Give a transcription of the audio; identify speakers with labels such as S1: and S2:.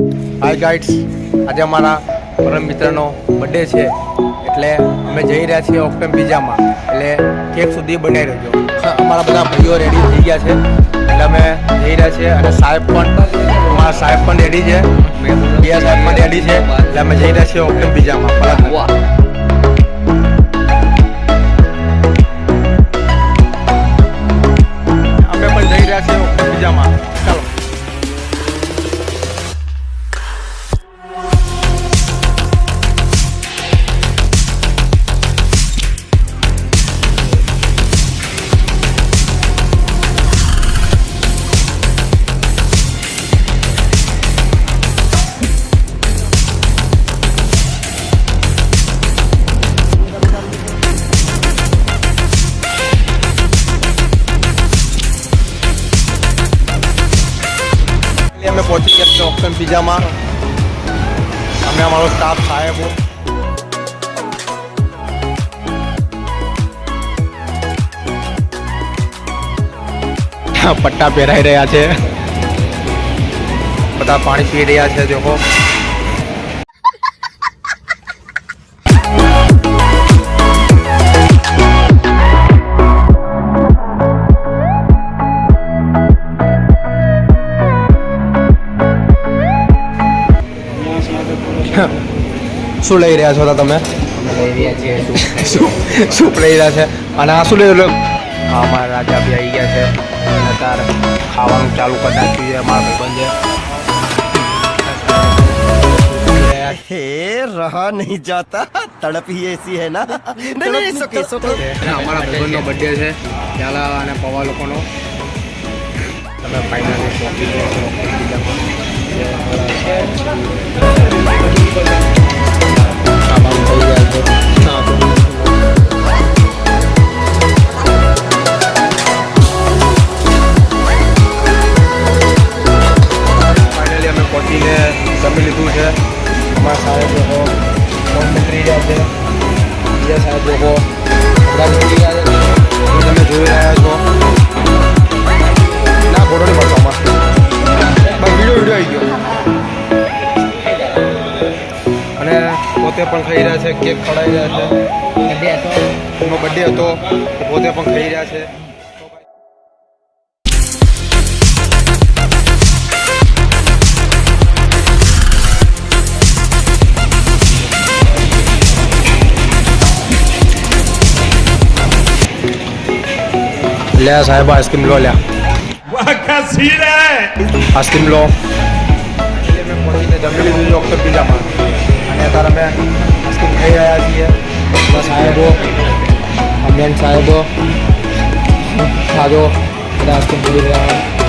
S1: હાય guides આજે અમારા પરમ મિત્રનો birthday છે. એટલે અમે જઈ રહ્યા છીએ ઓક્ટમ પીઝામાં એટલે કેક સુધી બનાવી રહ્યો અમારા બધા ભાઈઓ રેડી થઈ ગયા છે. એટલે અમે જઈ રહ્યા છીએ અને સાહેબ પણ, અમારા સાહેબ પણ રેડી છે. બીજા સાહેબ પણ રેડી છે. એટલે અમે જઈ રહ્યા છીએ ઓક્ટમ પિઝામાં અમે પહોંચી ગયા છીએ ઓપ્શન પિઝામાં. અમે અમારો સ્ટાફ સાહેબો પટ્ટા પહેરાઈ રહ્યા છે. બધા પાણી પી રહ્યા છે દેખો શું લઈ રહ્યા છો તમે?
S2: શું
S1: લઈ રહ્યા છે? અને આ શું લઈ રહ્યો
S2: અમારા રાજા બી આવી ગયા છે. ખાવાનું ચાલુ કરી નાખ્યું છે. અમારા ભાઈબંધે
S3: નહીં જાતા. તડપ એસી
S1: હે અમારા ભાઈબંધનો બર્થડે છે. ત્યાલા અને પવા લોકોનો. સાહેબ લોકો તમે જોઈ રહ્યા છો. ના ફોટો નહીં મળતો આમાં વીડિયો વીડિયો આવી ગયો અને પોતે પણ ખાઈ રહ્યા છે કેક ખવડાવી રહ્યા છે. બર્થડે હતો પોતે પણ ખાઈ રહ્યા છે. લે સાહેબ આઈસ્ક્રીમ લો લ્યા આઈસ્ક્રીમ લો. એટલે મેં પહોંચીને જમી લીધું છે ઓક્ટર પિઝામાં અને અત્યારે અમે આઈસ્ક્રીમ ખાઈ રહ્યા છીએ. બધા સાહેબો અમેન સાહેબો સાજો બધા આઈસ્ક્રીમ પીવી રહ્યા.